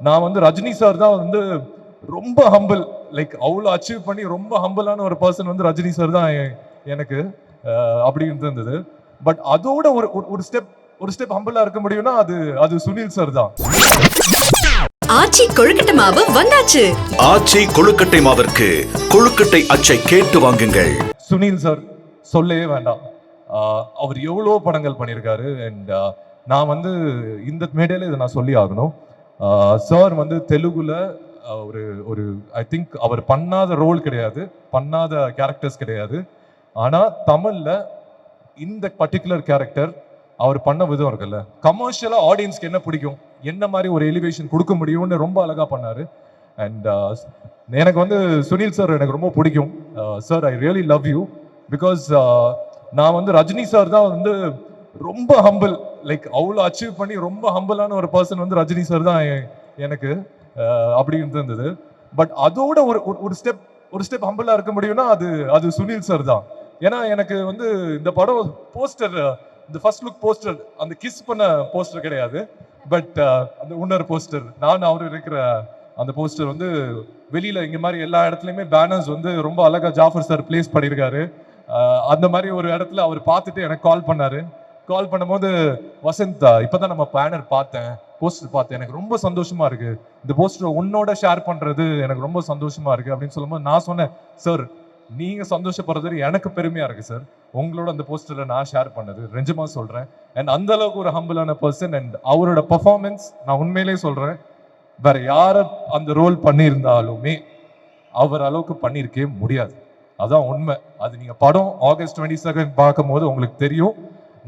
நான் வந்து ரஜினி சார் தான் வந்து ரொம்ப ஹம்பிள் லைக் அவ்வளோ அச்சீவ் பண்ணி ரொம்ப ஹம்பிளான ஒரு பர்சன் வந்து ரஜினி சார் தான் எனக்கு அஹ், அப்படி இருந்தது பட் அதோட ஒரு ஒரு- ஒரு ஸ்டெப் ஒரு ஸ்டெப் ஹம்பிளா இருக்க முடியும்னா அது அது சுனில் சார் தான். ஆச்சி கொழுக்கட்டை மாவு வந்தாச்சு. ஆச்சி கொழுக்கட்டை மாவிற்கு கொழுக்கட்டை அச்சை கேட்டு வாங்குங்கள். சுனில் சார் சொல்லவே வேண்டாம். அவர் எவ்வளோ படங்கள் பண்ணியிருக்காரு. அண்ட் நான் வந்து இந்த மேடையில் இதை நான் சொல்லி ஆகணும். சார் வந்து தெலுங்குல ஒரு ஒரு ஐ திங்க் அவர் பண்ணாத ரோல் கிடையாது பண்ணாத கேரக்டர்ஸ் கிடையாது. ஆனால் தமிழில் இந்த பர்டிகுலர் கேரக்டர் அவர் பண்ண விதம் இருக்குல்ல. கமர்ஷியலாக ஆடியன்ஸ்க்கு என்ன பிடிக்கும்? என்ன மாதிரி ஒரு எலிவேஷன் கொடுக்க முடியும்னு ரொம்ப அழகாக பண்ணார். அண்ட் எனக்கு வந்து சுனில் சார் எனக்கு ரொம்ப பிடிக்கும். Sir I really love you because நான் வந்து ரஜினி சார் தான் வந்து ரொம்ப ஹம்பிள் லைக் அவ்வளோ அச்சீவ் பண்ணி ரொம்ப ஹம்பிளான ஒரு பர்சன் வந்து ரஜினி சார் தான் எனக்கு அப்படி இருந்தது பட் அதோட ஒரு ஒரு- ஒரு ஸ்டெப் ஒரு ஸ்டெப் ஹம்பிளாக இருக்க முடியும்னா அது அது சுனில் சார் தான். ஏன்னா எனக்கு வந்து இந்த படம் போஸ்டர் இந்த ஃபர்ஸ்ட் லுக் போஸ்டர் அந்த கிஸ் பண்ண போஸ்டர் கிடையாது. பட் அந்த உன்னர் போஸ்டர் நான் அவர் இருக்கிற அந்த போஸ்டர் வந்து வெளியில் இங்கே மாதிரி எல்லா இடத்துலையுமே பேனர்ஸ் வந்து ரொம்ப அழகா ஜாஃபர் சார் பிளேஸ் பண்ணியிருக்காரு அந்த மாதிரி ஒரு இடத்துல அவர் பார்த்துட்டு எனக்கு கால் பண்ணார். கால் பண்ணும்போது வசந்த் இப்பதான் நம்ம பேனர் பார்த்தேன் போஸ்டர் பார்த்தேன். எனக்கு ரொம்ப சந்தோஷமா இருக்கு. இந்த போஸ்டர் உன்னோட ஷேர் பண்றது எனக்கு ரொம்ப சந்தோஷமா இருக்கு. அப்படின்னு சொல்லும்போது நான் சொன்னேன் சார் நீங்க சந்தோஷப்படுறது எனக்கு பெருமையா இருக்கு சார் உங்களோட அந்த போஸ்டரை நான் ஷேர் பண்ணது. ரெஞ்சமா சொல்றேன். அண்ட் அந்த அளவுக்கு ஒரு ஹம்பிளான பர்சன் அண்ட் அவரோட பெர்ஃபார்மன்ஸ் நான் உண்மையிலேயே சொல்றேன். வேற யார அந்த ரோல் பண்ணியிருந்தாலுமே அவர் அளவுக்கு பண்ணியிருக்கவே முடியாது. அதான் உண்மை. அது நீங்க படம் ஆகஸ்ட் டுவெண்ட்டி செகண்ட் பார்க்கும்போது உங்களுக்கு தெரியும்.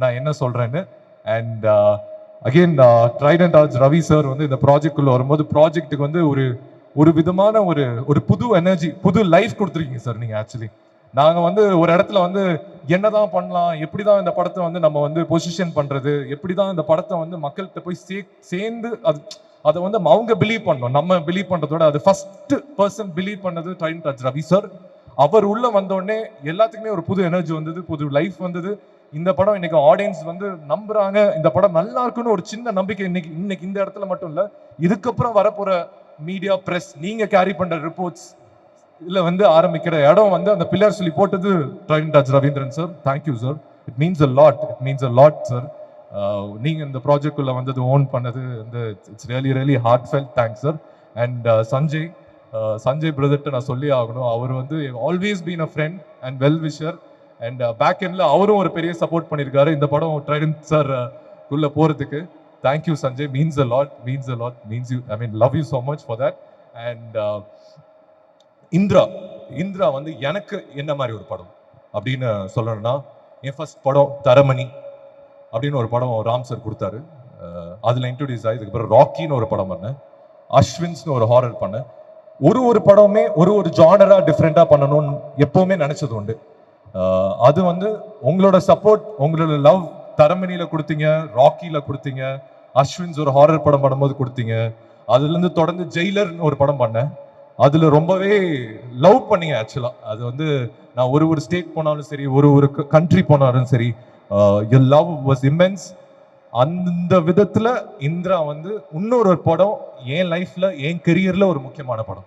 நான் என்ன சொல்கிறேன்னு and again and arts Ravi sir வந்து இந்த ப்ராஜெக்ட்குள்ளே வரும்போது ப்ராஜெக்ட்டுக்கு வந்து ஒரு ஒரு விதமான ஒரு ஒரு புது எனர்ஜி புது லைஃப் கொடுத்துருக்கீங்க சார் நீங்கள் ஆக்சுவலி நாங்கள் வந்து ஒரு இடத்துல வந்து என்னதான் பண்ணலாம் எப்படி தான் இந்த படத்தை வந்து நம்ம வந்து பொசிஷன் பண்ணுறது எப்படி தான் இந்த படத்தை வந்து மக்கள்கிட்ட போய் சே சேர்ந்து அது அதை வந்து அவங்க பிலீவ் பண்ணோம் நம்ம பிலீவ் பண்ணுறதோட அது ஃபர்ஸ்ட் பர்சன் பிலீவ் பண்ணது ட்ரைன் டச் ரவி சார் அவர் உள்ளே வந்தோடனே எல்லாத்துக்குமே ஒரு புது எனர்ஜி வந்தது புது லைஃப் வந்தது. இந்த படம் இன்னைக்கு ஆடியன்ஸ் வந்து நம்புறாங்க. இந்த படம் நல்லா இருக்குன்னு ஒரு சின்ன நம்பிக்கை இன்னைக்கு இன்னைக்கு இந்த இடத்துல மட்டும் இல்ல இதுக்கப்புறம் வரப்போற மீடியா பிரஸ் நீங்க கேரி பண்ற ரிப்போர்ட்ஸ் இதுல வந்து ஆரம்பிக்கிற இடம் வந்து அந்த பில்லர் சொல்லி போட்டது Trident Ravindran sir thank you sir it means a lot it means a lot sir நீங்க இந்த ப்ராஜெக்ட் வந்தது ஓன் பண்ணது இந்த it's really really heartfelt thanks sir and Sanjay Sanjay பிரதர்ட்ட நான் சொல்லி ஆகணும். அவர் வந்து always been a friend and well wisher and back எண்ட்ல அவரும் ஒரு பெரிய சப்போர்ட் பண்ணியிருக்காரு இந்த படம் ட்ரைடன் சார் உள்ள போறதுக்கு. Thank you Sanjay means a lot means a lot means you I mean love you so much for that and Indira Indira வந்து எனக்கு என்ன மாதிரி ஒரு படம் அப்படின்னு சொல்லணும்னா என் ஃபர்ஸ்ட் படம் தரமணி அப்படின்னு ஒரு படம் ராம் சார் கொடுத்தாரு. அதில் இன்ட்ரடியூஸ் இன்ட்ரோடியூஸ் ஆகி இதுக்கப்புறம் ராக்கின்னு ஒரு படம் பண்ணேன். அஸ்வின்ஸ்னு ஒரு ஹாரர் பண்ணேன். ஒரு ஒரு படமே ஒரு ஒரு ஜானராக டிஃப்ரெண்ட்டாக பண்ணணும்னு எப்போவுமே நினச்சது உண்டு. அது வந்து உங்களோட சப்போர்ட் உங்களோட லவ் தரமணியில் கொடுத்தீங்க ராக்கியில் கொடுத்தீங்க அஸ்வின்ஸ் ஒரு ஹாரர் படம் பண்ணும்போது கொடுத்தீங்க. அதுலேருந்து தொடர்ந்து ஜெயிலர்னு ஒரு படம் பண்ணேன். அதில் ரொம்பவே லவ் பண்ணீங்க ஆக்சுவலாக அது வந்து நான் ஒரு ஒரு ஸ்டேட் போனாலும் சரி ஒரு ஒரு கண்ட்ரி போனாலும் சரி யர் லவ் வாஸ் இம்மென்ஸ் அந்த விதத்தில் இந்திரா வந்து இன்னொரு படம் என் லைஃப்பில் என் கெரியரில் ஒரு முக்கியமான படம்.